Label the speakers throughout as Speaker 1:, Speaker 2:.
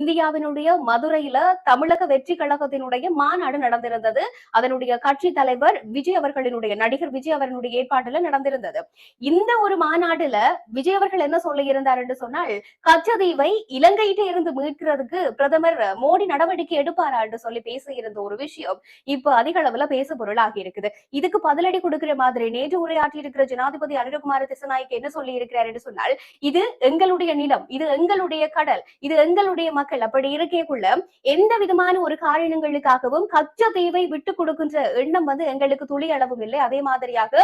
Speaker 1: இந்தியாவினுடைய மதுரையில தமிழக வெற்றி கழகத்தினுடைய மாநாடு நடந்திருந்தது. அதனுடைய கட்சி தலைவர் விஜய் அவர்களினுடைய நடிகர் விஜய் அவர்களுடைய ஏற்பாட்டுல நடந்திருந்தது. இந்த ஒரு மாநாடுல விஜய் அவர்கள் என்ன சொல்லி இருந்தார் என்று சொன்னால் கச்சதீவை இலங்கையிட்ட இருந்து மீட்கிறதுக்கு பிரதமர் மோடி நடவடிக்கை எடுப்பாரா என்று சொல்லி பேசியிருந்த ஒரு விஷயம் இப்ப அதிக அளவுல பேச பொருளாகி இருக்குது. இதுக்கு பதிலடி கொடுக்கிற மாதிரி நேற்று உரையாற்றி இருக்கிற ஜனாதிபதி அனுரகுமார திசநாயக் என்ன சொல்லி இருக்கிறார் என்று சொன்னால் இது எங்களுடைய நிலம் இது எங்களுடைய கடல் இது எங்களுடைய மக்கள் மக்கள் அப்படி இருக்கேக்குள்ள எந்த விதமான ஒரு காரணங்களுக்காகவும் கச்ச தீவை விட்டு கொடுக்கின்ற எண்ணம் வந்து எங்களுக்கு துளி அளவும் இல்லை. அதே மாதிரியாக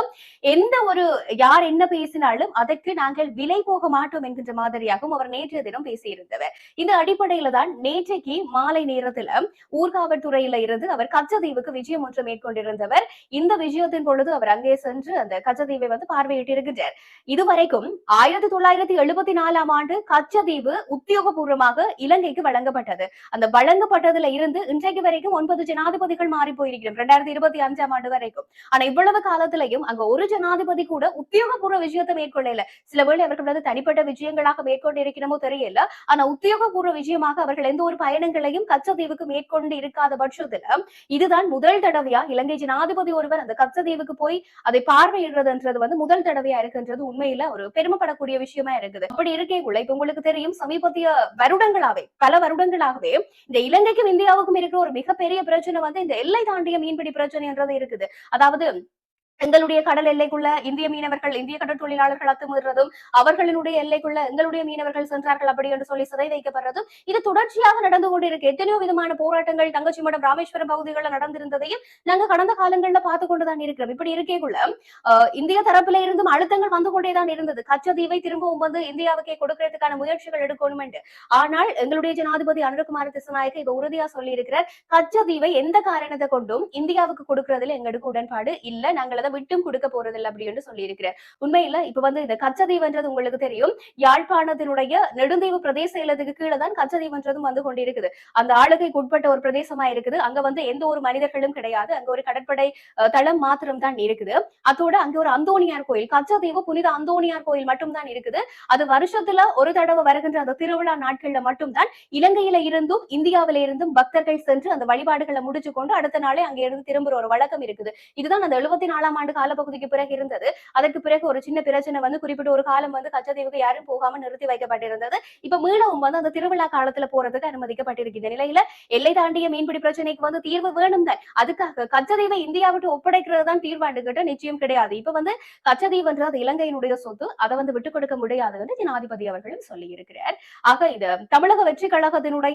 Speaker 1: எந்த ஒரு யார் என்ன பேசினாலும் அதற்கு நாங்கள் விலை போக மாட்டோம் என்கின்ற மாதிரியாகவும் அவர் நேற்றைய தினம் பேசியிருந்தவர். இந்த அடிப்படையில தான் நேற்றைக்கு மாலை நேரத்துல ஊர்காவல்துறையில இருந்து அவர் கச்சதீவுக்கு விஜயம் ஒன்று மேற்கொண்டிருந்தவர். இந்த விஜயத்தின் பொழுது அவர் அங்கே சென்று அந்த கச்சதீவை வந்து பார்வையிட்டிருக்கின்றார். இதுவரைக்கும் ஆயிரத்தி தொள்ளாயிரத்தி எழுபத்தி நாலாம் ஆண்டு கச்சதீவு உத்தியோகபூர்வமாக இலங்கை ஜனாதிபதிக்கு வழங்கப்பட்டது. அந்த வழங்கப்பட்டதுல இருந்து இன்றைக்கு வரைக்கும் ஒன்பது ஜனாதிபதிகள் மாறி போயிருக்கிறோம். ரெண்டாயிரத்தி இருபத்தி அஞ்சாம் ஆண்டு வரைக்கும். ஆனா இவ்வளவு காலத்திலையும் அங்க ஒரு ஜனாதிபதி கூட உத்தியோகபூர்வ விஷயத்தை மேற்கொள்ளல. சில வேளை அவர்கள் வந்து தனிப்பட்ட விஜயங்களாக மேற்கொண்டு இருக்கிறமோ தெரியல. ஆனா உத்தியோகபூர்வ விஷயமாக அவர்கள் எந்த ஒரு பயணங்களையும் கச்சதீவுக்கு மேற்கொண்டு இருக்காத பட்சத்துல இதுதான் முதல் தடவையா இலங்கை ஜனாதிபதி ஒருவர் அந்த கச்சதீவுக்கு போய் அதை பார்வையிடுறதுன்றது வந்து முதல் தடவையா இருக்குன்றது உண்மையில ஒரு பெருமைப்படக்கூடிய விஷயமா இருக்குது. அப்படி இருக்கேக்குள்ள இப்ப உங்களுக்கு தெரியும் சமீபத்திய வருடங்களாவே பல வருடங்களாகவே இந்த இலங்கைக்கும் இந்தியாவுக்கும் இருக்கிற ஒரு மிகப்பெரிய பிரச்சனை வந்து இந்த எல்லை தாண்டிய மீன்பிடி பிரச்சனைன்றது இருக்குது. அதாவது எங்களுடைய கடல் எல்லைக்குள்ள இந்திய மீனவர்கள் இந்திய கடல் தொழிலாளர்கள் அத்துமீறதும் அவர்களினுடைய எல்லைக்குள்ள எங்களுடைய மீனவர்கள் சென்றார்கள் அப்படி என்று சொல்லி சிறை வைக்கப்படுறதும் இது தொடர்ச்சியாக நடந்து கொண்டிருக்கு. எத்தனையோ விதமான போராட்டங்கள் தங்கச்சி மடம் ராமேஸ்வரம் பகுதிகளில் நடந்திருந்ததையும் நாங்க கடந்த காலங்கள்ல பார்த்து கொண்டுதான் இருக்கிறோம். இப்படி இருக்கேக்குள்ள ஆஹ் இந்திய தரப்புல இருந்தும் அழுத்தங்கள் வந்து கொண்டேதான் இருந்தது. கச்சதீவை திரும்பவும் வந்து இந்தியாவுக்கே கொடுக்கறதுக்கான முயற்சிகள் எடுக்கணும் என்று ஆனால் எங்களுடைய ஜனாதிபதி அனுரகுமார திசநாயக்க இப்ப உறுதியா சொல்லி இருக்கிறார் கச்சதீவை எந்த காரணத்தை கொண்டும் இந்தியாவுக்கு கொடுக்கறதுல எங்களுக்கு உடன்பாடு இல்ல. நாங்கள் அதை விட்டும் கொடுக்க போறதில்லை அப்படின்னு சொல்லியிருக்கிறார். உண்மையில இப்ப வந்து இந்த கச்சதீவுன்றது உங்களுக்கு தெரியும். யாழ்ப்பாணத்தினுடைய நெடுந்தீவு பிரதேச இல்லத்துக்கு கீழே தான் கச்சதீவுன்றதும் வந்து கொண்டிருக்குது. அந்த ஆளுகைக்கு உட்பட்ட ஒரு பிரதேசமா இருக்குது. அங்க வந்து எந்த ஒரு மனிதர்களும் கிடையாது. அங்க ஒரு கடற்படை தளம் மாத்திரம் தான் இருக்குது. அதோட அங்க ஒரு அந்தோணியார் கோயில் கச்சதீவு புனித அந்தோணியார் கோயில் மட்டும் தான் இருக்குது. அது வருஷத்துல ஒரு தடவை வருகின்ற அந்த திருவிழா நாட்கள்ல மட்டும்தான் இலங்கையில இருந்தும் இந்தியாவில இருந்தும் பக்தர்கள் சென்று அந்த வழிபாடுகளை முடிச்சு கொண்டு அடுத்த நாளே அங்க இருந்து திரும்புற ஒரு வழக்கம் இருக்குது. இதுதான் அந்த எழுபத்தி நாலாம் ஆண்டு காலப்பகுதிக்கு பிறகு இருந்தது. அதற்கு பிறகு ஒரு சின்ன பிரச்சனை வந்து குறிப்பிட்ட ஒரு காலம் வந்து கச்சதீவுக்கு யாரும் போகாம நிறுத்தி வைக்கப்பட்டிருந்தது. இப்ப மீளவும் வந்து அந்த திருவிழா காலத்துல போறதுக்கு அனுமதிக்கப்பட்டிருக்கிற நிலையில எல்லை தாண்டிய மீன்பிடி பிரச்சனைக்கு வந்து தீர்வு வேணும் தான் அதுக்காக கச்சதீவை இந்தியாவிட்டு ஒப்படைக்கிறது தான் தீர்வாண்டுகிட்ட நிச்சயம் கிடையாது. இப்ப வந்து கச்சதீவுன்றது இலங்கையினுடைய சொத்து. அதை வந்து விட்டுக் கொடுக்க முடியாது என்று ஜனாதிபதி அவர்களும் சொல்லி இருக்கிறார் ஆக இது தமிழக வெற்றி கழகத்தினுடைய